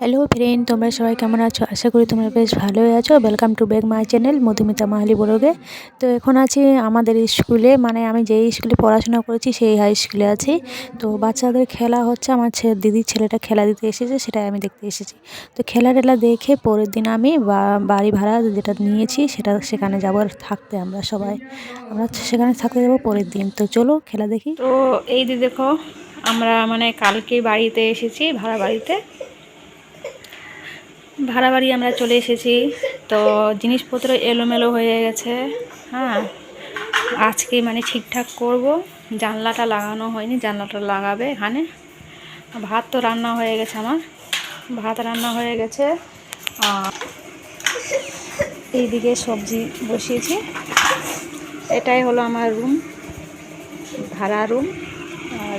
Hello friend তোমরা সবাই কেমন আছো? আশা করি তোমরা বেশ ভালোই আছো। Welcome to back my channel Madhumita Mahali বড়গে তো এখন আছি আমাদের স্কুলে মানে আমি যেই স্কুলে পড়াশোনা করেছি, সেই হাই স্কুলে আছি। তো বাচ্চাদের খেলা হচ্ছে, আমার ছে দিদির ছেলেটা খেলা দিতে এসেছে, সেটাই আমি দেখতে এসেছি। তো খেলা টেলা দেখে পরের দিন আমি বাড়ি ভাড়া যেটা নিয়েছি, সেটা সেখানে যাব থাকতে আমরা সবাই। আমরা সেখানে থাকতে যাব পরের দিন। তো চলো খেলা দেখি। তো এই দেখো, আমরা মানে কালকে বাড়িতে এসেছি, ভাড়া বাড়িতে। ভাড়া বাড়ি আমরা চলে এসেছি। তো জিনিসপত্র এলোমেলো হয়ে গেছে। হ্যাঁ আজকে মানে ঠিকঠাক করব। জানলাটা লাগানো হয়নি, জানলাটা লাগাবে এখানে। ভাত তো রান্না হয়ে গেছে আমার। ভাত রান্না হয়ে গেছে। আর এইদিকে সবজি বসিয়েছি। এটাই হলো আমার রুম ভাড়া রুম আর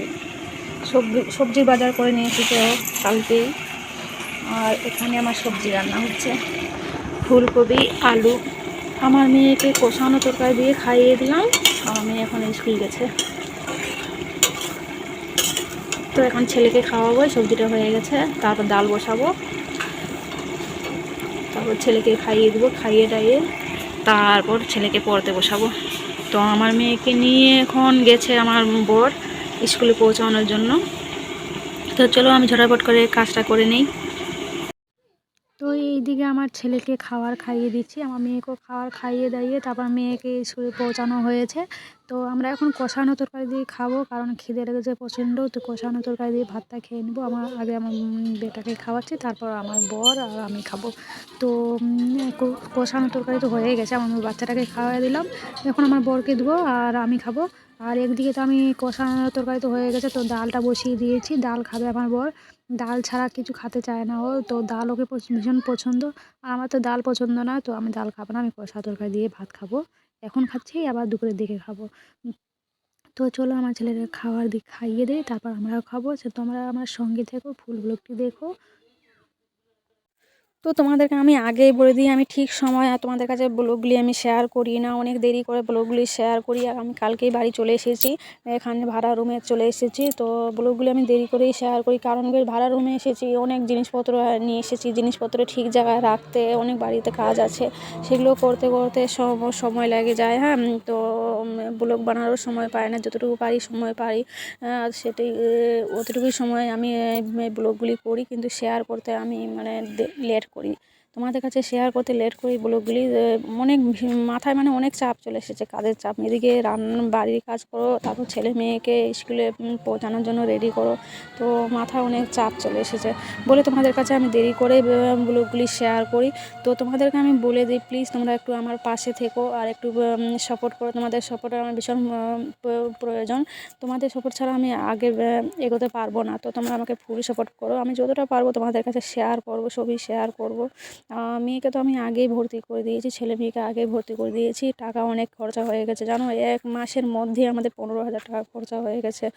সবজি, সবজির বাজার করে নিয়ে এসেছে কালকেই। আর এখানে আমার সবজি রান্না হচ্ছে। ফুলকপি, আলু। আমার মেয়েকে কষানো তরকারি দিয়ে খাইয়ে দিলাম। আমার মেয়ে এখন স্কুল গেছে। তো এখন ছেলেকে খাওয়াবো, সবজিটা হয়ে গেছে। তারপর ডাল বসাবো। তারপর ছেলেকে খাইয়ে দেবো, খাইয়ে টাইয়ে তারপর ছেলেকে পড়তে বসাবো। তো আমার মেয়েকে নিয়ে এখন গেছে আমার বর স্কুলে পৌঁছানোর জন্য। তো চলো আমি ঝটাপট করে কাজটা করে নিই। এইদিকে আমার ছেলেকে খাবার খাইয়ে দিচ্ছি, আমার মেয়েকেও খাবার খাইয়ে দাইয়ে তারপর মেয়েকে স্কুলে পৌঁছানো হয়েছে। তো আমরা এখন কষানো তরকারি দিয়ে খাব, কারণ খিদে লেগেছে প্রচণ্ড, তো কষানো তরকারি দিয়ে ভাতটা খেয়ে নেব। আমার আগে আমার বেটাকে খাওয়াচ্ছি, তারপর আমার বর আর আমি খাব। তো কষানো তরকারি তো হয়ে গেছে আমার বাচ্চাটাকে খাওয়াই দিলাম। এখন আমার বরকে দেবো আর আমি খাব। আর একদিকে তো আমি কষানো তরকারি তো হয়ে গেছে, তো ডালটা বসিয়ে দিয়েছি, ডাল খাবে আমার বর। ডাল ছাড়া কিছু খেতে চায় না। ও তো ডাল ওকে ভীষণ পছন্দ। আর আমার তো ডাল পছন্দ না, তো আমি ডাল খাব না, আমি কষা তরকারি দিয়ে ভাত খাব। এখন খাচ্ছি, আবার দুপুরের দিকে খাব। তো চলো আমার ছেলেদের খাওয়ার দিক খাইয়ে দেয় তারপর আমরাও খাব। সে তোমরা আমার সঙ্গে থেকো ফুলগুলো একটু দেখো। তো তোমাদেরকে আমি আগেই বলে দিই আমি ঠিক সময় আর তোমাদের কাছে ব্লগগুলি আমি শেয়ার করি না অনেক দেরি করে ব্লগগুলি শেয়ার করি আর আমি কালকেই বাড়ি চলে এসেছি এখানে ভাড়া রুমে চলে এসেছি। তো ব্লগগুলি আমি দেরি করেই শেয়ার করি কারণ ভাড়া রুমে এসেছি অনেক জিনিসপত্র নিয়ে এসেছি জিনিসপত্র ঠিক জায়গায় রাখতে অনেক বাড়িতে কাজ আছে সেগুলো করতে করতে সব সময় লেগে যায় হ্যাঁ? তো ব্লগ বানানোর সময় পাই না যতটুকু পারি সময় আহ, সেটাই অতটুকুই সময় আমি ব্লগগুলি করি কিন্তু শেয়ার করতে আমি মানে লেট করি তোমাদের কাছে শেয়ার করতে লেট করি ব্লগগুলি অনেক মাথায় মানে অনেক চাপ চলে এসেছে, কাজের চাপ। এদিকে রান্না বাড়ির কাজ করো, তারপর ছেলে মেয়েকে স্কুলে পৌঁছানোর জন্য রেডি করো। তো মাথায় অনেক চাপ চলে এসেছে। বলে তোমাদের কাছে আমি দেরি করে ব্লগগুলি শেয়ার করি। তো তোমাদেরকে আমি বলে দিই প্লিজ তোমরা একটু আমার পাশে থেকো আর একটু সাপোর্ট করো। তোমাদের সাপোর্টের আমার ভীষণ প্রয়োজন। তোমাদের সাপোর্ট ছাড়া আমি আগে এগোতে পারব না। তো তোমরা আমাকে ফুল সাপোর্ট করো। আমি যতটা পারব তোমাদের কাছে শেয়ার করব ছবি শেয়ার করব। মেয়েকে তো আমি আগেই ভর্তি করে দিয়েছি, ছেলে মেয়েকে আগেই ভর্তি করে দিয়েছি। টাকা অনেক খরচা হয়ে গেছে, জানো? এক মাসের মধ্যে আমাদের পনেরো হাজার টাকা খরচা হয়ে গেছে।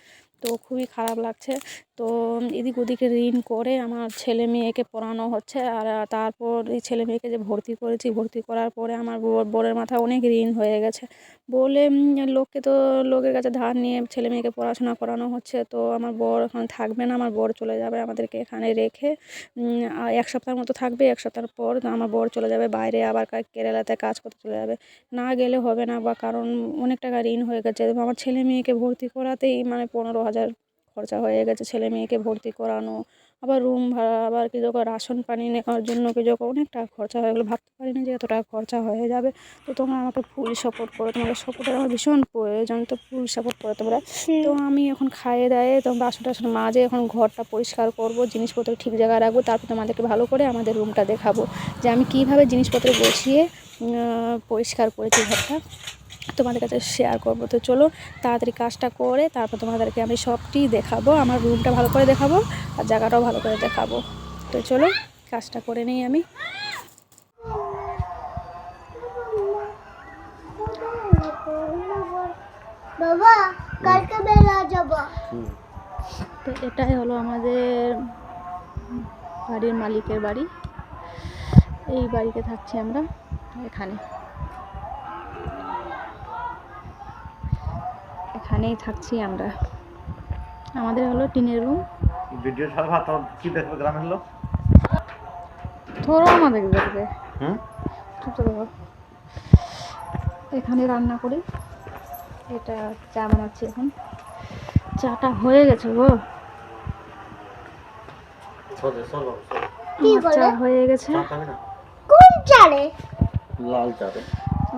তো খুবই খারাপ লাগছে। তো এদিক ওদিকে ঋণ করে আমার ছেলে মেয়েকে পড়ানো হচ্ছে আর তারপর এই ছেলে মেয়েকে যে ভর্তি করেছি, ভর্তি করার পরে আমার বর- বরের মাথায় অনেক ঋণ হয়ে গেছে। বলে লোককে তো, লোকের কাছে ধার নিয়ে ছেলে মেয়েকে পড়াশোনা করানো হচ্ছে। তো আমার বর এখন থাকবে না, আমার বর চলে যাবে আমাদেরকে এখানে রেখে এক সপ্তাহের মতো থাকবে, এক সপ্তাহ পর আমার বর চলে যাবে বাইরে, আবার কেরালাতে কাজ করতে চলে যাবে। না গেলে হবে না বা কারণ অনেক টাকা ঋণ হয়ে গেছে। আমার ছেলে মেয়েকে ভর্তি করাতেই মানে পনেরো হাজার খরচা হয়ে গেছে ছেলে মেয়েকে ভর্তি করানো। আবার রুম ভাড়া আবার কি যখন রাশন পানি নেওয়ার জন্য কি যখন অনেক টাকা খরচা হয়ে গেলো ভাবতে পারি না যে এত টাকা খরচা হয়ে যাবে। তো তোমরা আমাকে ফুল সাপোর্ট করো তোমাদের সাপোর্টের আমার ভীষণ প্রয়োজন তো ফুল সাপোর্ট করো তোমরা। তো আমি এখন খাইয়ে দায়ে তো বাসন টাসন মাঝে এখন ঘরটা পরিষ্কার করব জিনিসপত্র ঠিক জায়গায় রাখব তারপর তোমাদেরকে ভালো করে আমাদের রুমটা দেখাবো। যে আমি কীভাবে জিনিসপত্র বসিয়ে পরিষ্কার করেছি ঘরটা। তোমাদের কাছে শেয়ার করব। তো চলো তাড়াতাড়ি কাজটা করে তারপর তোমাদেরকে আমি সবটি দেখাবো আমার রুমটা ভালো করে দেখাবো আর জায়গাটাও ভালো করে দেখাবো। তো চলো কাজটা করে নিই আমি। বাবা কালকে বেলা যাব। তো এটাই হলো আমাদের বাড়ির মালিকের বাড়ি। এই বাড়িতে থাকছি আমরা এখানে। এখানেই থাকছি আমরা। আমাদের হলো টিনের রুম। ভিডিও ছাড়া ভাত কি দেখবে গ্রামের লোক? ধরো আমাদের দেখবে। হুম? এখানে রান্না করি। এটা চা বানাচ্ছি এখন। চাটা হয়ে গেছে গো। চলে চলো চা হয়ে গেছে। কোন চালে? লাল চাবে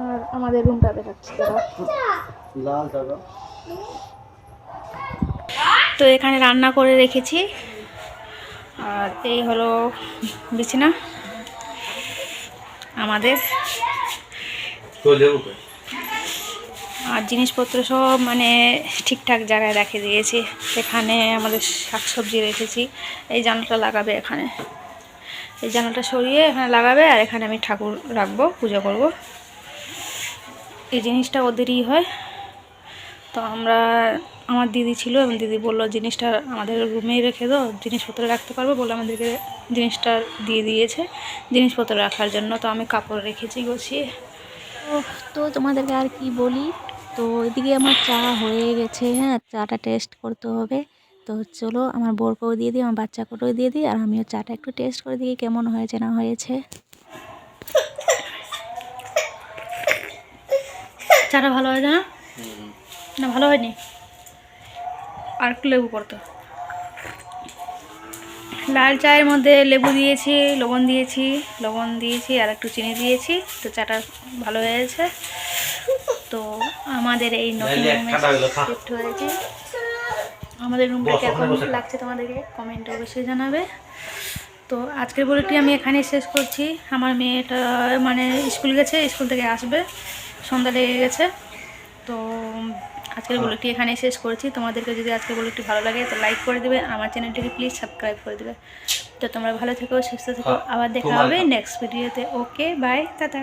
আর আমাদের রুমটা দেখাচ্ছি। লাল চাবে তো এখানে রান্না করে রেখেছি। আর এই হলো বিছানা। আমাদের। আর জিনিসপত্র সব মানে ঠিকঠাক জায়গায় রেখে দিয়েছি। এখানে আমাদের শাকসবজি রেখেছি। এই জানলাটা লাগাবে এখানে। এই জানলাটা সরিয়ে এখানে লাগাবে আর এখানে আমি ঠাকুর রাখব, পুজো করব। এই জিনিসটা ওদেরই হয়। তো আমরা আমার দিদি ছিল এবং দিদি বলল জিনিসটা আমাদের রুমেই রেখে দাও জিনিসপত্র রাখতে পারব বলে আমাদেরকে জিনিসটা দিয়ে দিয়েছে জিনিসপত্র রাখার জন্য। তো আমি কাপড় রেখেছি গুছিয়ে। তো তো তোমাদেরকে আর কি বলি? তো এদিকে আমার চা হয়ে গেছে হ্যাঁ চাটা টেস্ট করতে হবে। তো চলো আমার বোরকেও দিয়ে দিই আমার বাচ্চাকেও দিয়ে দিই আর আমিও চাটা একটু টেস্ট করে দিই কেমন হয়েছে না হয়েছে। চাটা ভালো হয়েছে না? না ভালো হয়নি। আর একটু লেবু পড়তো। লাল চায়ের মধ্যে লেবু দিয়েছি লবণ দিয়েছি লবণ দিয়েছি আর একটু চিনি দিয়েছি। তো চাটা ভালো হয়েছে তো আমাদের এই নতুন রুমে শিফট হয়েছে। আমাদের রুমটা কেমন। লাগছে তোমাদেরকে কমেন্টে অবশ্যই জানাবে। তো আজকের বলিটি আমি এখানেই শেষ করছি। আমার মেয়েটা মানে স্কুল গেছে স্কুল থেকে আসবে। সন্ধ্যা লেগে গেছে। তো আজকের ব্লগটি এখানে শেষ করছি। তোমাদেরকে যদি আজকের ব্লগটি ভালো লাগে তো লাইক করে দেবে। আমার চ্যানেলটিকে প্লিজ সাবস্ক্রাইব করে দেবে। তো তোমরা ভালো থেকো সুস্থ থেকো। হ্যাঁ, আবার দেখা হবে নেক্সট ভিডিওতে ওকে বাই টাটা।